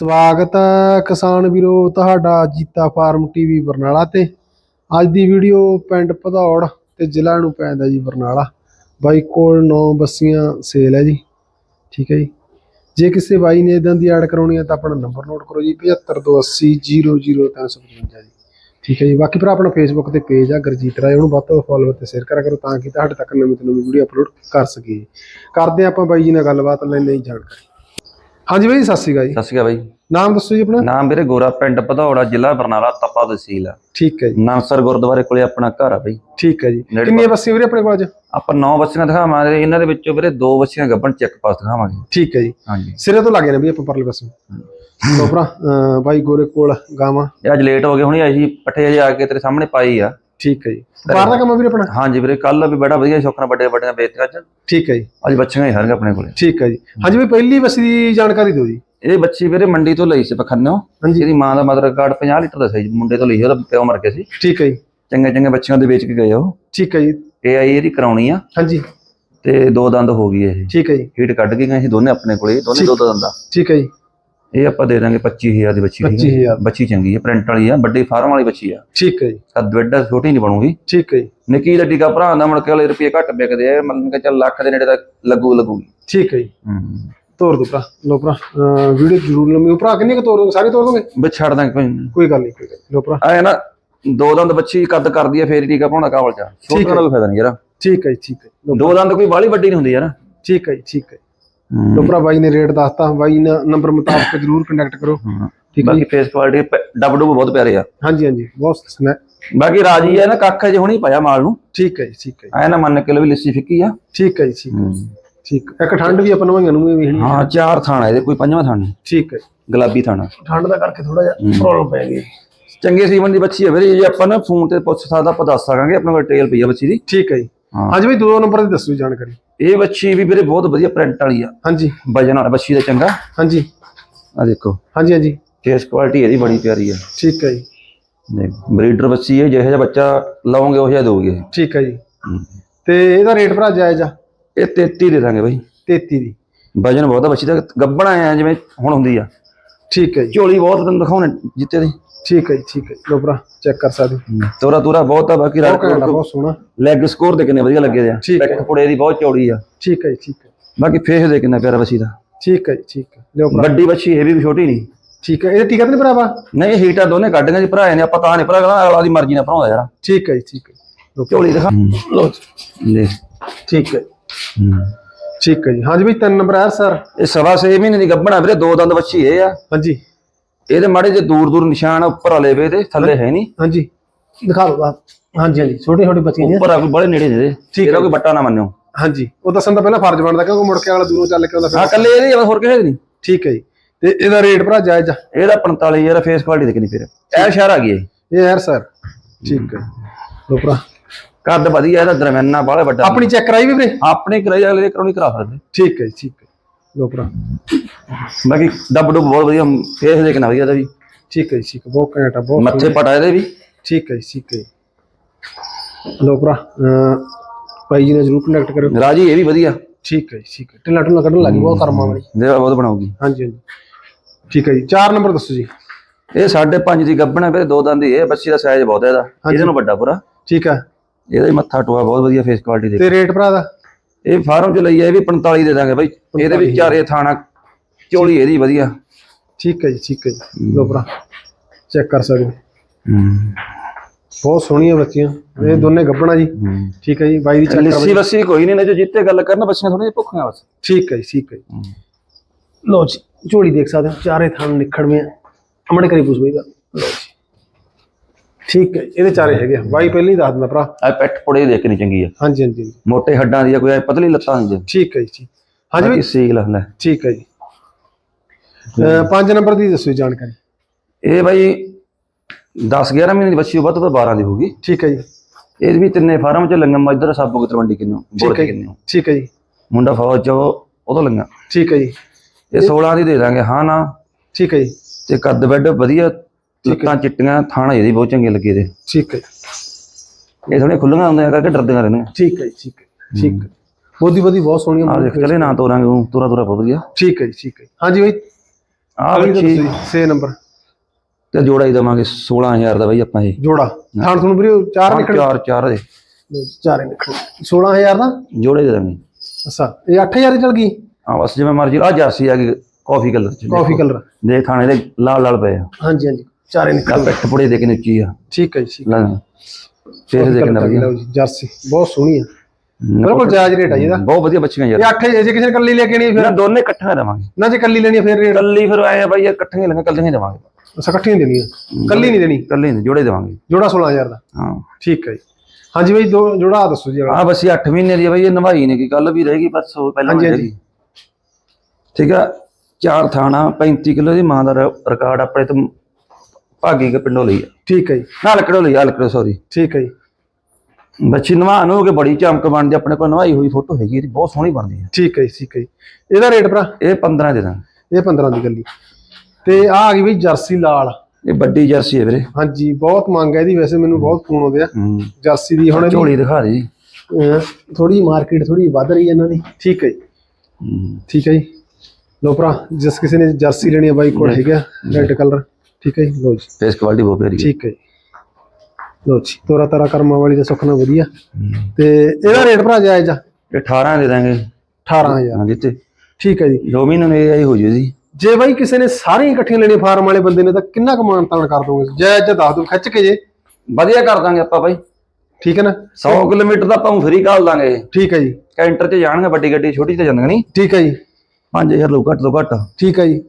ਸਵਾਗਤ ਹੈ ਕਿਸਾਨ ਵੀਰੋ ਤੁਹਾਡਾ ਜੀਤਾ ਫਾਰਮ ਟੀਵੀ ਬਰਨਾਲਾ ਤੇ। ਅੱਜ ਦੀ ਵੀਡੀਓ ਪਿੰਡ ਭਦੌੜ ਤੇ ਜ਼ਿਲ੍ਹਾ ਨੂੰ ਪੈਂਦਾ ਜੀ ਬਰਨਾਲਾ। ਬਾਈ ਕੋਲ 9 ਬੱਸੀਆਂ ਸੇਲ ਹੈ ਜੀ। ਠੀਕ ਹੈ ਜੀ। ਜੇ ਕਿਸੇ ਬਾਈ ਨੇ ਇਦਾਂ ਦੀ ਐਡ ਕਰਾਉਣੀ ਹੈ ਤਾਂ ਆਪਣਾ ਨੰਬਰ ਨੋਟ ਕਰੋ ਜੀ 7528000355 ਜੀ। ਠੀਕ ਹੈ ਜੀ। ਬਾਕੀ ਭਰਾ ਆਪਣਾ ਫੇਸਬੁੱਕ ਤੇ ਪੇਜ ਆ, ਗੁਰਜੀਤ ਰਾਏ, ਉਹਨੂੰ ਵੱਧ ਤੋਂ ਫੋਲੋ ਤੇ ਸ਼ੇਅਰ ਕਰਿਆ ਕਰੋ ਤਾਂ ਕਿ ਤੁਹਾਡੇ ਤੱਕ ਨਵੀਂ ਤੋਂ ਨਵੀਂ ਵੀਡੀਓ ਅਪਲੋਡ ਕਰ ਸਕੀਏ। ਕਰਦੇ ਹਾਂ ਆਪਾਂ ਬਾਈ ਜੀ ਨਾਲ ਗੱਲਬਾਤ ਲੈ ਲਈ ਜਾਣਕਾਰੀ। ਹਾਂਜੀ ਬਾਈ ਜੀ, ਸਤਿ ਸ਼੍ਰੀ ਅਕਾਲ ਜੀ। ਸਤਿ ਸ਼੍ਰੀ ਅਕਾਲ ਬਾਈ। ਨਾਮ ਦੱਸੋ ਜੀ ਆਪਣਾ। ਨਾਮ ਵੀਰੇ ਗੋਰਾ ਪਿੰਡ ਭਦੌੜਾ ਜ਼ਿਲ੍ਹਾ ਬਰਨਾਲਾ ਤਪਾ ਤਹਿਸੀਲ। ਆ ਠੀਕ ਹੈ ਜੀ। ਨਾਨਸਰ ਗੁਰਦੁਆਰੇ ਕੋਲੇ ਆਪਣਾ ਘਰ ਆ ਬਾਈ। ਠੀਕ ਹੈ ਜੀ। ਨੇੜੇ ਕਿੰਨੀਆਂ ਬੱਸੀਆਂ ਵੀਰੇ ਆਪਣੇ ਕੋਲ ਅੱਜ? ਆਪਾਂ ਨੌ ਬੱਸੀਆਂ ਦਿਖਾਵਾਂਗੇ ਇਹਨਾਂ ਦੇ ਵਿੱਚੋਂ ਵੀਰੇ ਦੋ ਬੱਸੀਆਂ ਗੱਬਣ ਚੈੱਕ ਪਾਸ ਦਿਖਾਵਾਂਗੇ। ਠੀਕ ਹੈ ਜੀ। ਹਾਂਜੀ। ਸਿਰੇ ਤੋਂ ਲੱਗੇ ਨੇ ਵੀ ਆਪਾਂ ਪਰਲੇ ਪਾਸੇ। ਲੋ ਭਰਾ ਅਹ ਬਾਈ ਗੋਰੇ ਕੋਲ ਗਾਵਾਂ। ਅੱਜ ਲੇਟ ਹੋ ਗਏ ਹੁਣੀ ਅਸੀਂ ਪੱਠੇ ਜਿਹੇ ਆ ਕੇ ਤੇਰੇ ਸਾਹਮਣੇ ਪਾਈ ਆ। ਠੀਕ ਹੈ ਜੀ। ਬਾਹਰ ਦਾ ਕੰਮ ਆ ਵੀਰੇ ਆਪਣਾ? ਹਾਂਜੀ ਵੀਰੇ ਕੱਲ ਵੀ ਬੜਾ ਵਧੀਆ ਸ਼ੌਕਰਾਂ ਵੱਡੇ ਵੱਡੇ ਵੇਚਤੀਆਂ ਅੱਜ। ਠੀਕ ਹੈ ਜੀ। ਅੱਜ ਬੱਚੀਆਂ ਹੀ ਹਰਗੇ ਆਪਣੇ ਕੋਲੇ। ਠੀਕ ਹੈ ਜੀ। ਹਾਂਜੀ ਵੀ ਪਹਿਲੀ ਬੱਸੀ ਦੀ ਜਾਣਕਾਰੀ ਦਿਓ ਜੀ। ਇਹ ਬੱਚੀ ਵੀਰੇ ਮੰਡੀ ਤੋਂ ਲਈ ਸੀ ਪਖੰਨੋਂ ਹਾਂਜੀ। ਇਹਦੀ ਮਾਂ ਦਾ ਮਦਰ ਕਾਰਡ 50 ਲੀਟਰ ਦਾ ਸੀ ਮੁੰਡੇ ਤੋਂ ਲਈ ਉਹਦਾ ਪਿਓ ਮਰ ਗਿਆ ਸੀ। ਠੀਕ ਹੈ ਜੀ। ਚੰਗੇ ਚੰਗੇ ਬੱਚਿਆਂ ਦੇ ਵੇਚ ਕੇ ਗਏ ਉਹ। ਠੀਕ ਹੈ ਜੀ। ਇਹ ਆਈ ਇਹਦੀ ਕਰਾਉਣੀ ਆ। ਹਾਂਜੀ। ਤੇ ਦੋ ਦੰਦ ਹੋ ਗਈ ਇਹ। ਠੀਕ ਹੈ ਜੀ। ਹੀਟ ਕੱਢ ਕੇ ਗਏ ਸੀ ਦੋਨੇ ਆਪਣੇ ਕੋਲੇ ਦੋਨੇ ਦੋ ਦੋ ਦੰਦਾ। ਠੀਕ ਹੈ ਜੀ। ਇਹ ਆਪਾਂ ਦੇ ਦਾਂਗੇ 25000 ਦੀ ਬੱਚੀ ਠੀਕ ਹੈ। 25000 ਬੱਚੀ ਚੰਗੀ ਹੈ ਪ੍ਰਿੰਟ ਵਾਲੀ ਆ ਵੱਡੀ ਫਾਰਮ ਵਾਲੀ ਬੱਚੀ ਆ। ਠੀਕ ਹੈ ਜੀ। ਕੱਦ ਵੱਡਾ ਛੋਟੀ ਨਹੀਂ ਬਣੂਗੀ। ਠੀਕ ਹੈ ਜੀ। ਨਿੱਕੀ ਦਾ ਟੀਕਾ ਭਰਾ ਦਾ ਮੁੜ ਕੇ ਵਾਲੇ ਰੁਪਏ ਘੱਟ ਵਿਕਦੇ ਆ ਮਤਲਬ ਕਿ ਚੱਲ ਲੱਖ ਦੇ ਨੇੜੇ ਤੱਕ ਲੱਗੂ ਲੱਗੂਗੀ। ਠੀਕ ਹੈ ਜੀ। ਹੂੰ। ਤੋਰ ਦੋ ਭਰਾ ਲੋ ਭਰਾ ਵੀਡੀਓ ਜ਼ਰੂਰ ਲੰਮੀ। ਭਰਾ ਕਿੰਨੀ ਕੁ ਤੋਰ ਦੋਗੇ? ਸਾਰੇ ਤੋਰ ਦੋਗੇ? ਵਿੱਚ ਛੱਡ ਦਾਂਗੇ ਕੋਈ। ਕੋਈ ਗੱਲ ਨਹੀਂ ਕੋਈ ਗੱਲ। ਲੋ ਭਰਾ। ਐ ਨਾ ਦੋ ਦੰਦ ਬੱਚੀ ਕੱਦ ਕਰਦੀ ਆ ਫੇਰ ਟੀਕਾ ਪਾਉਣਾ ਕਾਬਲ ਚ ਛੋਟਾ ਕੋਈ ਫਾਇਦਾ ਨਹੀਂ ਯਾਰ। ਠੀਕ ਹੈ ਜੀ ਠੀਕ ਹੈ। ਦੋ ਦੰਦ ਕੋਈ ਬਾਹਲੀ ਵੱਡੀ ਨਹੀਂ ਹੁੰਦੀ ਯਾਰ। ਠੀਕ ਹੈ ਜੀ ਠੀਕ ਹੈ। ਲੋ ਭਰਾ ਬਾਈ ਨੇ ਰੇਟ ਦੱਸਤਾ ਬਾਈ ਨਾ ਨੰਬਰ ਮੁਤਾਬਕ ਜ਼ਰੂਰ ਕੰਟੈਕਟ ਕਰੋ। ਠੀਕ ਹੈ ਬਾਕੀ ਫੇਸ ਕੁਆਲਿਟੀ ਡੱਬ ਡੁੱਬ ਬਹੁਤ ਪਿਆਰੇ ਆ। ਹਾਂਜੀ ਹਾਂਜੀ ਬਹੁਤ ਸਨੈ ਬਾਕੀ ਰਾਜੀ ਆ ਨਾ ਕੱਖ ਜੇ ਹੁਣੀ ਪਾਇਆ ਮਾਲ ਨੂੰ। ਠੀਕ ਹੈ ਜੀ ਠੀਕ ਹੈ ਐ ਨਾ ਮੰਨ ਕੇ ਲੋ ਵੀ ਲੱਸੀ ਫਿੱਕੀ ਆ। ਠੀਕ ਹੈ ਜੀ ਠੀਕ ਹੈ ਠੀਕ ਇੱਕ ਠੰਡ ਵੀ ਆਪਾਂ ਨਵਾਂ ਨੂੰ ਵੀ ਹਣੀ ਹਾਂ ਚਾਰ ਥਾਣਾ ਇਹਦੇ ਕੋਈ ਪੰਜਵਾਂ ਥਾਣਾ। ਠੀਕ ਹੈ ਗੁਲਾਬੀ ਥਾਣਾ। ਠੰਡ ਦਾ ਕਰਕੇ ਥੋੜਾ ਜਿਹਾ ਪ੍ਰੋਬਲਮ ਪੈ ਗਈ ਚੰਗੇ ਸੀਮਨ ਦੀ ਬੱਚੀ ਹੈ ਵੀਰੇ ਜੇ ਆਪਾਂ ਨਾ ਫੋਨ ਤੇ ਪੁੱਛ ਸਕਦਾ ਆਪਾਂ ਦੱਸ ਸਕਾਂਗੇ ਆਪਣੇ ਕੋਲ ਟੇਲ ਪਈ ਆ ਬੱਚੀ ਦੀ। ਠੀਕ ਹੈ ਜੀ। ਹਾਂਜੀ ਬਈ ਦੋ ਨੰਬਰ ਦੀ ਦੱਸੋ ਜਾਣਕਾਰੀ। ਇਹ ਬੱਚੀ ਵੀ ਵੀਰੇ ਬਹੁਤ ਵਧੀਆ ਪ੍ਰਿੰਟ ਵਾਲੀ ਆ। ਹਾਂਜੀ। ਵਜਨ ਵਾਲਾ ਬੱਚੀ ਦਾ ਚੰਗਾ। ਹਾਂਜੀ। ਆ ਦੇਖੋ। ਹਾਂਜੀ ਹਾਂਜੀ। ਫੇਸ ਕੁਆਲਿਟੀ ਇਹਦੀ ਬੜੀ ਪਿਆਰੀ ਆ। ਠੀਕ ਹੈ ਜੀ। ਦੇਖ ਬਰੀਡਰ ਬੱਚੀ ਹੈ ਜਿਹੋ ਜਿਹਾ ਬੱਚਾ ਲਾਉਂਗੇ ਉਹ ਜਿਹਾ ਦੋਗੇ। ਠੀਕ ਹੈ ਜੀ। ਤੇ ਇਹਦਾ ਰੇਟ ਭਰਾ ਜਾਇਜ਼ ਆ? ਇਹ 33 ਦੇ ਦਾਂਗੇ ਬਾਈ। 33 ਦੀ। ਵਜਨ ਬਹੁਤ ਆ ਬੱਚੀ ਦਾ ਗੱਬਣ ਆਇਆ ਜਿਵੇਂ ਹੁਣ ਹੁੰਦੀ ਆ। ਠੀਕ ਹੈ ਜੀ। ਝੋਲੀ ਬਹੁਤ ਤੈਨੂੰ ਦਿਖਾਉਣੇ ਜਿੱਤੇ ਦੀ। ਠੀਕ ਹੈ ਜੀ ਠੀਕ ਹੈ ਲੋ ਭਰਾ ਚੈੱਕ ਕਰ ਸਕਦੇ ਹੋ। ਤੋਰਾ ਤੋਰਾ ਬਹੁਤ ਆ ਬਾਕੀ ਬਹੁਤ ਘੈਂਟ ਆ, ਬਹੁਤ ਸੋਹਣਾ। ਲੈਗ ਸਕੋਰ ਦੇ ਕਿੰਨੇ ਵਧੀਆ ਲੱਗੇ ਦੇ ਆ। ਠੀਕ ਹੈ। ਪਿੱਠ ਪੁੜੇ ਦੀ ਬਹੁਤ ਚੌੜੀ ਆ। ਠੀਕ ਹੈ ਜੀ ਠੀਕ ਹੈ। ਬਾਕੀ ਫੇਸ ਦੇ ਕਿੰਨਾ ਪਿਆਰਾ ਬੱਚੀ ਦਾ। ਠੀਕ ਹੈ ਜੀ ਠੀਕ ਹੈ। ਲਿਓ ਭਰਾ। ਵੱਡੀ ਬੱਚੀ ਇਹ ਵੀ ਛੋਟੀ ਨਹੀਂ। ਠੀਕ ਹੈ। ਇਹਦਾ ਟੀਕਾ ਤਾਂ ਨਹੀਂ ਭਰਾਵਾ? ਨਹੀਂ ਇਹ ਹੀਟਾਂ ਦੋਨੇ ਕੱਢੀਆਂ ਜੀ ਭਰਾਏ ਨੇ ਆਪਾਂ ਤਾਂ ਨਹੀਂ ਭਰਾ ਕਹਿੰਦਾ ਅਗਲਾ ਦੀ ਮਰਜ਼ੀ ਨਾਲ ਭਰਾਉਂਦਾ ਯਾਰ। ਠੀਕ ਹੈ ਜੀ ਠੀਕ ਹੈ। ਲਓ, ਝੋਲੀ ਦਿਖਾ। ਲਓ ਜੀ, ਠੀਕ ਹੈ ਠੀਕ ਹੈ ਜੀ। ਹਾਂਜੀ ਬਈ ਤਿੰਨ ਨੰਬਰ ਆ ਸਰ। ਇਹ ਸਵਾ ਛੇ ਮਹੀਨੇ ਦੀ ਗੱਭਣਾ ਵੀਰੇ ਦੋ ਦੰਦ ਬੱਚੀ ਇਹ ਆ। ਹਾਂਜੀ। ਇਹਦੇ ਮਾੜੇ ਜੇ ਦੂਰ ਦੂਰ ਨਿਸ਼ਾਨ ਆ, ਉੱਪਰ ਵਾਲੇ ਵੇ ਤੇ ਥੱਲੇ ਹੈ ਨਹੀਂ। ਹਾਂਜੀ ਦਿਖਾ ਦਿਓ ਬਾਤ ਹਾਂਜੀ ਹਾਂਜੀ ਛੋਟੇ ਛੋਟੇ ਬੱਚੀਆਂ ਨੇ। ਉੱਪਰ ਆ ਕੋਈ ਬੜੇ ਨੇੜੇ ਦੇ ਦੇ ਠੀਕ ਇਹਦਾ ਕੋਈ ਬੱਟਾ ਨਾ ਮੰਨਿਓ। ਹਾਂਜੀ ਉਹ ਦੱਸਣ ਦਾ ਪਹਿਲਾਂ ਫਰਜ਼ ਬਣਦਾ ਕਿਉਂਕਿ ਮੁੜ ਕੇ ਅਗਲਾ ਦੂਰੋਂ ਚੱਲ ਕੇ ਆਉਂਦਾ ਹਾਂ ਫਿਰ ਕੱਲੇ ਇਹਦੇ ਆ, ਹੋਰ ਕਿਸੇ ਦੇ ਨਹੀਂ। ਠੀਕ ਹੈ ਜੀ। ਤੇ ਇਹਦਾ ਰੇਟ ਭਰਾ ਜਾਇਜ਼ ਆ। ਇਹਦਾ 45 ਯਾਰ ਫੇਸ ਕੁਆਲਿਟੀ ਦੇ ਕਿੰਨੀ ਫਿਰ। ਇਹ ਸ਼ਹਿਰ ਆ ਗਈ ਇਹ। ਇਹ ਯਾਰ ਸਰ। ਠੀਕ ਹੈ। ਲੋ ਭਰਾ। ਕੱਦ ਵਧੀਆ ਇਹਦਾ ਦਰਮਿਆਨਾ ਬਾਹਲਾ ਵੱਡਾ। ਆਪਣੀ ਚੈੱਕ ਕਰਾਈ ਵੀ ਵੀਰੇ? ਆਪਣੇ ਕਰਾਈ ਅਗਲੇ ਦੇ ਕਰਾਉਣੀ ਕਰਾ ਸਕਦੇ। ਠੀਕ ਹੈ ਜੀ ਠੀਕ ਹੈ। ਲੋ ਭਰਾ। ਬਾਕੀ ਡੱਬ ਡੁੱਬ ਬਹੁਤ ਵਧੀਆ ਫੇਸ ਦੇ ਕਿੰਨਾ ਵਧੀਆ ਇਹਦਾ ਵੀ। ਠੀਕ ਹੈ ਜੀ ਠੀਕ ਹੈ ਬਹੁਤ ਘੈਂਟ ਆ ਬਹੁਤ ਮੱਥੇ ਪਟਾ ਇਹਦੇ ਵੀ। ਠੀਕ ਹੈ ਜੀ ਠੀਕ ਹੈ। ਲੋ ਭਰਾ ਭਾਈ ਜੀ ਨਾਲ ਜਰੂਰ ਕੰਟੈਕਟ ਕਰਿਓ। ਰਾਜੀ ਇਹ ਵੀ ਵਧੀਆ। ਠੀਕ ਹੈ ਜੀ ਠੀਕ ਹੈ। ਢਿੱਲਾ ਢੁੱਲਾ ਕੱਢਣ ਲੱਗੀ ਬਹੁਤ ਕਰਮਾਂ ਵਾਲੀ ਦੇਵਾ ਬਹੁਤ ਬਣਾਉਗੀ ਹਾਂਜੀ ਹਾਂਜੀ। ਠੀਕ ਹੈ ਜੀ ਚਾਰ ਨੰਬਰ ਦੱਸੋ ਜੀ। ਇਹ 5.5 ਦੀ ਗੱਭਣ ਹੈ ਵੀਰੇ ਦੋ ਦੰਦ ਦੀ ਇਹ ਬੱਚੀ ਦਾ ਸਾਈਜ਼ ਬਹੁਤ ਹੈ ਇਹਦਾ। ਇਹਦੇ ਨਾਲੋਂ ਵੱਡਾ ਪੂਰਾ। ਠੀਕ ਹੈ। ਇਹਦਾ ਹੀ ਮੱਥਾ ਟੋਆ ਬਹੁਤ ਵਧੀਆ ਫੇਸ ਕੁਆਲਿਟੀ ਦੇ। ਤੇ ਰੇਟ ਭਰਾ ਦਾ? ਇਹ ਫਾਰਮ ਚ ਲਈ ਆ ਇਹ ਵੀ 45 ਦੇ ਦਾਂਗੇ ਬਾਈ। ਇਹਦੇ ਵਿੱਚ ਚਾਰੇ ਥਾਣਾ ਝੋਲੀ ਇਹਦੀ ਵਧੀਆ। ਠੀਕ ਹੈ ਜੀ ਠੀਕ ਹੈ ਜੀ। ਲੋ ਭਰਾ ਚੈੱਕ ਕਰ ਸਕਦੇ ਹੋ। ਬਹੁਤ ਸੋਹਣੀਆਂ ਬੱਚੀਆਂ। ਇਹ ਦੋਨੇ ਗੱਭਣਾ ਜੀ। ਠੀਕ ਹੈ ਜੀ ਬਾਈ ਦੀ ਚੱਲ ਲੱਸੀ ਵੱਸੀ ਕੋਈ ਨਹੀਂ ਨੇ ਜੋ ਜਿੱਤੇ ਗੱਲ ਕਰਨ ਬੱਚੀਆਂ ਥੋੜੀਆਂ ਭੁੱਖੀਆਂ ਬਸ। ਠੀਕ ਹੈ ਜੀ ਠੀਕ ਹੈ ਜੀ। ਲੋ ਜੀ ਝੋਲੀ ਦੇਖ ਸਕਦੇ ਹੋ ਚਾਰੇ ਥਾਂ ਨਿਖੜਵੇਂ ਅਮੜੇ ਕਰੀ ਪੁੱਛ ਬਈ ਲੋ ਜੀ। ਠੀਕ ਹੈ ਜੀ, ਇਹਦੇ ਚਾਰੇ ਹੈਗੇ ਆ। ਬਾਈ ਪਹਿਲਾਂ ਹੀ ਦੱਸ ਦਿੰਦਾ ਭਰਾ। ਆ ਪੈਟ ਪੁੜੇ ਦੇਖ ਨਹੀਂ ਚੰਗੀ ਆ। ਹਾਂਜੀ ਹਾਂਜੀ ਹਾਂਜੀ। ਮੋਟੇ ਹੱਡਾਂ ਦੀ ਆ ਕੋਈ ਐ ਪਤਲੀ ਲੱਤਾਂ ਦੀ ਠੀਕ ਹੈ ਜੀ ਠੀਕ। ਹਾਂਜੀ ਬਈ ਸੀਲ ਲੈ। ਠੀਕ ਹੈ ਜੀ। ਅਹ ਪੰਜ ਨੰਬਰ ਦੀ ਦੱਸੋ ਜੀ ਜਾਣਕਾਰੀ। ਇਹ ਬਾਈ 10 11 ਮਹੀਨੇ ਦੀ ਬੱਚੀ ਵੱਧ ਤੋਂ 12 ਦੀ ਹੋਊਗੀ। ਠੀਕ ਹੈ ਜੀ। ਇਹ ਵੀ ਤਿੰਨੇ ਫਾਰਮ ਚ ਲੰਗਮ ਇੱਧਰ ਸਾਬੋ ਤਲਵੰਡੀ ਕਿੰਨੋ ਬੋਲ ਠੀਕ ਹੈ ਕਿੰਨੋ। ਠੀਕ ਹੈ ਜੀ। ਮੁੰਡਾ ਫੌਜ ਚ ਉਹ ਉਹ ਤੋਂ ਲੰਗਾ। ਠੀਕ ਹੈ ਜੀ। ਇਹ 16 ਦੀ ਦੇ ਦਾਂਗੇ ਹਾਂ ਨਾ। ਠੀਕ ਹੈ ਜੀ। ਤੇ ਕੱਦ ਬੈੱਡ ਵਧੀਆ ਲੱਤਾਂ ਚਿੱਟੀਆਂ ਥਾਣਾ ਇਹਦੀ ਬਹੁਤ ਚੰਗੇ ਲੱਗੇ ਦੇ ਠੀਕ ਹੈ ਜੀ, ਇਹ ਥੋੜੇ ਖੁੱਲੀਆਂ ਹੁੰਦੀਆਂ ਕਰਕੇ ਡਰਦੀਆਂ ਰਹਿੰਦੀਆਂ। ਠੀਕ ਹੈ ਜੀ, ਠੀਕ ਹੈ। ਠੀਕ ਹੈ। ਬੋਦੀ ਬੋਦੀ ਬਹੁਤ ਸੋਹਣੀਆਂ ਆ ਦੇਖ ਚਲੇ ਨਾ ਤੋਰਾਂਗੇ ਊਂ ਤੋਰਾ ਤੋਰਾ ਬਹੁਤ ਵਧੀਆ ਠੀਕ ਹੈ ਜੀ ਠੀਕ ਹੈ। ਜੀ। ਹਾਂਜੀ ਬਈ। ਆ ਦਾ ਜੀ 6 ਨੰਬਰ। ਤੇ ਜੋੜਾ ਹੀ ਦਵਾਂਗੇ 16000 ਦਾ ਬਾਈ ਆਪਾਂ ਇਹ। ਜੋੜਾ। ਥਾਣ ਤੁਹਾਨੂੰ ਵੀਰੇ ਚਾਰ ਨਿਕਲ। ਚਾਰ ਚਾਰ ਦੇ। ਚਾਰੇ ਨਿਕਲ। 16000 ਦਾ? ਜੋੜੇ ਦੇ ਦਾਂਗੇ ਅੱਛਾ ਇਹ 8000 ਦੀ ਚਲ ਗਈ? ਆ ਬਸ ਜਿਵੇਂ ਮਰਜ਼ੀ। ਆ ਜਰਸੀ ਆ ਗਈ ਕਾਫੀ ਕਲਰ ਚ। ਕਾਫੀ ਕਲਰ ਦੇਖ। ਥਾਣੇ ਦੇ ਲਾਲ ਲਾਲ ਪਏ ਆ। ਹਾਂਜੀ ਹਾਂਜੀ ਚਾਰੇ ਨਿਕਲ। ਪਿੱਠ ਪੁੜੇ ਦੇ ਕੇ ਉੱਚੀ ਆ। ਠੀਕ ਹੈ ਜੀ ਠੀਕ ਫੇਰ ਦੇ ਕੇ ਹੈ ਜੀ ਜਰਸੀ। ਬਹੁਤ ਸੋਹਣੀ ਆ। ਬਿਲਕੁਲ ਜਾਇਜ਼ ਰੇਟ ਆ ਜੀ ਇਹਦਾ। ਬਹੁਤ ਵਧੀਆ ਬੱਚੀਆਂ ਯਾਰ। ਇਹ 8 ਜੇ ਕਿਸੇ ਨੇ ਕੱਲੀ ਲੈ ਕੇ ਆਣੀ ਫਿਰ? ਦੋਨੇ ਇਕੱਠੇ ਦੇਵਾਂਗੇ। ਨਾ ਜੇ ਕੱਲੀ ਲੈਣੀ ਆ ਫਿਰ ਰੇਟ? ਕੱਲੀ ਫਿਰ ਆਏ ਆ ਬਾਈ ਇਹ ਇਕੱਠੀਆਂ ਲੈਣਗੇ ਕੱਲੀਆਂ ਹੀ ਦੇਵਾਂਗੇ। ਅੱਛਾ ਇਕੱਠੀਆਂ ਦੇਣੀਆਂ। ਕੱਲੀ ਨਹੀਂ ਦੇਣੀ? ਕੱਲੀ ਨਹੀਂ ਜੋੜੇ ਦੇਵਾਂਗੇ। ਜੋੜਾ 16000 ਦਾ? ਹਾਂ। ਠੀਕ ਹੈ ਜੀ। ਹਾਂਜੀ ਬਾਈ ਦੋ ਜੋੜਾ ਦੱਸੋ ਜੀ ਆ ਬਸ 8 ਮਹੀਨੇ ਦੀ ਆ ਬਾਈ ਇਹ ਨਵਾਈ ਨੇ ਕੀ ਕੱਲ ਵੀ ਰਹੇਗੀ ਬਸ ਪਹਿਲਾਂ ਹਾਂਜੀ, ਰਹੇਗੀ ਠੀਕ ਆ? ਚਾਰ ਥਾਣਾ 35 ਕਿਲੋ ਦੀ ਮਾਂ ਦਾ ਰਿਕਾਰਡ ਆਪਣੇ ਤੋਂ ਭਾਗੀ ਕੇ ਪਿੰਡੋਂ ਲਈ ਆ। ਠੀਕ ਹੈ ਜੀ। ਨਾਲ ਕਿਹੜੋ ਲਈ ਹਲਕੜੋ ਸੌਰੀ ਠੀਕ ਹੈ ਜੀ। ਬੱਚੀ ਨਵਾ ਨੂੰ ਕਿ ਬੜੀ ਚਮਕ ਬਣਦੀ ਆਪਣੇ ਕੋਲ ਨਵਾਈ ਹੋਈ ਫੋਟੋ ਹੈਗੀ ਇਹਦੀ ਬਹੁਤ ਸੋਹਣੀ ਬਣਦੀ ਹੈ ਠੀਕ ਹੈ ਜੀ ਠੀਕ ਹੈ ਜੀ। ਇਹਦਾ ਰੇਟ ਭਰਾ? ਇਹ 15 ਦੇ ਦਾਂ। ਇਹ 15 ਦੀ ਗੱਲੀ। ਤੇ ਆ ਆ ਗਈ ਬਈ ਜਰਸੀ ਲਾਲ। ਇਹ ਵੱਡੀ ਜਰਸੀ ਹੈ ਵੀਰੇ। ਹਾਂਜੀ ਬਹੁਤ ਮੰਗ ਹੈ ਇਹਦੀ ਵੈਸੇ ਮੈਨੂੰ ਬਹੁਤ ਫੋਨ ਆਉਂਦੇ ਆ ਹੂੰ। ਜਰਸੀ ਦੀ ਹੁਣ ਝੋਲੀ ਦਿਖਾ ਦੇ ਜੀ। ਥੋੜੀ ਮਾਰਕੀਟ ਥੋੜੀ ਵੱਧ ਰਹੀ ਹੈ ਇਹਨਾਂ ਦੀ। ਠੀਕ ਹੈ ਜੀ। ਹੂੰ। ਠੀਕ ਹੈ ਜੀ। ਲੋ ਭਰਾ ਜਿਸ ਕਿਸੇ ਨੇ ਜਰਸੀ ਲੈਣੀ ਹੈ ਬਾਈ ਕੋਲ ਹੈਗਾ ਰੈੱਡ ਕਲਰ ਠੀਕ ਹੈ ਜੀ ਲੋ ਜੀ। ਫੇਸ ਕੁਆਲਿਟੀ ਬਹੁਤ ਪਿਆਰੀ ਹੈ। ਠੀਕ ਹੈ ਜੀ। ਲੋ ਜੀ ਤੋਰਾ ਤਾਰਾ ਕਰਮਾਂ ਵਾਲੀ ਦਾ ਸੁਖਨਾ ਵਧੀਆ। ਤੇ ਇਹਦਾ ਰੇਟ ਭਰਾ ਜਾਇਜ਼ ਆ? ਇਹ 18 ਦੇ ਦਾਂਗੇ। 18000 ਹਾਂ ਜਿੱਤੇ ਠੀਕ ਹੈ ਜੀ। ਦੋ ਮਹੀਨੇ ਨੂੰ ਇਹ ਆਈ ਹੋ ਜੂ ਜੀ। ਜੇ ਬਾਈ ਕਿਸੇ ਨੇ ਸਾਰੀਆਂ ਇਕੱਠੀਆਂ ਲੈਣੀਆਂ ਫਾਰਮ ਵਾਲੇ ਬੰਦੇ ਨੇ ਤਾਂ ਕਿੰਨਾ ਕਮਾਨ ਤਾਨ ਕਰ ਦੋਗੇ? ਜਾਇਜ਼ ਜਾਂ ਦੱਸ ਦੋ ਖਿੱਚ ਕੇ ਜੇ। ਵਧੀਆ ਕਰ ਦਾਂਗੇ ਆਪਾਂ ਬਾਈ। ਠੀਕ ਹੈ ਨਾ? 100 ਕਿਲੋਮੀਟਰ ਦਾ ਆਪਾਂ ਫ੍ਰੀ ਕਾਲ ਦਾਂਗੇ। ਠੀਕ ਹੈ ਜੀ। ਕੈਂਟਰ 'ਚ ਜਾਣਗੇ ਵੱਡੀ ਗੱਡੀ ਛੋਟੀ ਤੇ ਜਾਂਦੀਆਂ ਨਹੀਂ। ਠੀਕ ਹੈ ਜੀ। 5000 ਲੋ ਘੱਟ ਤੋਂ ਘੱਟ। ਠੀਕ ਹੈ ਜੀ।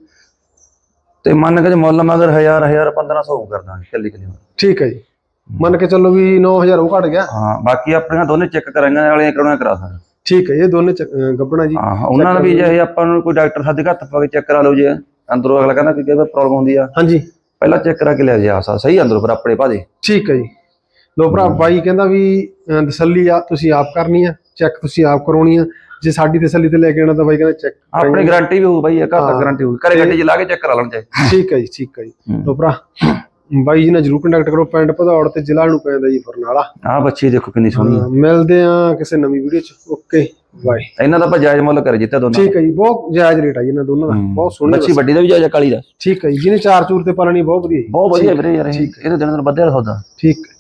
ਤੇ ਮੰਨ ਕੇ ਜੇ ਮੁੱਲ ਮਗਰ 1000 1000 1500 ਕਰ ਦਾਂਗੇ ਕੱਲੀ ਕੱਲੀ ਠੀਕ ਹੈ ਜੀ। ਮੰਨ ਕੇ ਚੱਲੋ ਵੀ 9000 ਉਹ ਘਟ ਗਿਆ। ਹਾਂ ਬਾਕੀ ਆਪਣੀਆਂ ਦੋਨੇ ਚੈੱਕ ਕਰਾਂਗੇ ਵਾਲੀਆਂ ਕਰਾਉਣਾ ਕਰਾ ਸਕਦੇ ਠੀਕ ਹੈ ਇਹ ਦੋਨੇ ਚ- ਅਹ ਗੱਭਣਾ ਜੀ। ਹਾਂ ਉਹਨਾਂ ਨੂੰ ਵੀ ਜੇ ਆਪਾਂ ਨੂੰ ਕੋਈ ਡਾਕਟਰ ਸਾਡੇ ਹੱਥ ਪਾ ਕੇ ਚੈੱਕ ਕਰਾ ਲਓ ਜੇ ਅੰਦਰੋਂ ਅਗਲਾ ਕਹਿੰਦਾ ਕਿ ਕਿਹਦਾ ਪ੍ਰੋਬਲਮ ਹੁੰਦੀ ਆ। ਹਾਂਜੀ। ਪਹਿਲਾਂ ਚੈੱਕ ਕਰਾ ਕੇ ਲਿਆ ਜਾ ਸਾ ਸਹੀ ਅੰਦਰੋਂ ਫਿਰ ਆਪਣੇ ਭਾਦੇ ਠੀਕ ਹੈ ਜੀ। ਲੋ ਭਰਾ ਬਾਈ ਕਹਿੰਦਾ ਵੀ ਅਹ, ਤਸੱਲੀ ਆ ਤੁਸੀਂ ਆਪ ਕਰਨੀ ਆ ਚੈੱਕ ਤੁਸੀਂ ਆਪ ਕਰਾਉਣੀ ਆ। ਜੇ ਸਾਡੀ ਤਸੱਲੀ ਤੇ ਲੈ ਕੇ ਆਉਣਾ ਤਾਂ ਬਾਈ ਕਹਿੰਦਾ ਚੈੱਕ ਆਪਣੀ ਗਾਰੰਟੀ ਵੀ ਹੋਊ ਬਾਈ ਇਹ ਘਰ ਹਾਂ। ਤੱਕ ਗਾਰੰਟੀ ਹੋਊ। ਘਰੇ ਗੱਡੀ 'ਚ ਲਾ ਕੇ ਚੈੱਕ ਕਰਾ ਲੈਣ ਚਾਹੇ ਠੀਕ ਹੈ ਜੀ ਠੀਕ ਹੈ ਜੀ। ਲੋ ਭਰਾ। ਬਾਈ ਜੀ ਨਾਲ ਜਰੂਰ ਕੰਟੈਕਟ ਕਰੋ ਪਿੰਡ ਭਦੌੜ ਤੇ ਜ਼ਿਲ੍ਹਾ ਨੂੰ ਪੈਂਦਾ ਜੀ ਬਰਨਾਲਾ। ਆਹ ਬੱਚੀ ਦੇਖੋ ਕਿੰਨੀ ਸੋਹਣੀ ਹਾਂ, ਮਿਲਦੇ ਆ ਕਿਸੇ ਨਵੀਂ ਵੀਡੀਓ ਚ। ਓਕੇ ਬਾਏ ਇਹਨਾਂ ਦਾ ਆਪਾਂ ਜਾਇਜ਼ ਮੁੱਲ ਕਰ ਜਿੱਤੇ ਦੋਨਾਂ ਠੀਕ ਹੈ ਜੀ ਬਹੁਤ ਜਾਇਜ਼ ਰੇਟ ਆ ਜੀ ਇਹਨਾਂ ਦੋਨਾਂ ਦਾ। ਬਹੁਤ ਸੋਹਣੀ ਬੱਚੀ ਵੱਡੀ ਦਾ ਵੀ ਜਾਇਜ਼ ਕਾਲੀ ਦਾ। ਠੀਕ ਹੈ ਜੀ ਜਿਹਨੇ ਚਾਰ ਚੂਰ ਤੇ ਪਾਲਣੀ ਬਹੁਤ ਵਧੀਆ ਜੀ। ਬਹੁਤ ਵਧੀਆ ਵੀਰੇ ਯਾਰ ਇਹ। ਇਹਦੇ ਦਿਨ ਦਿਨ ਵਧਿਆ ਸੌਦਾ। ਠੀਕ ਹੈ।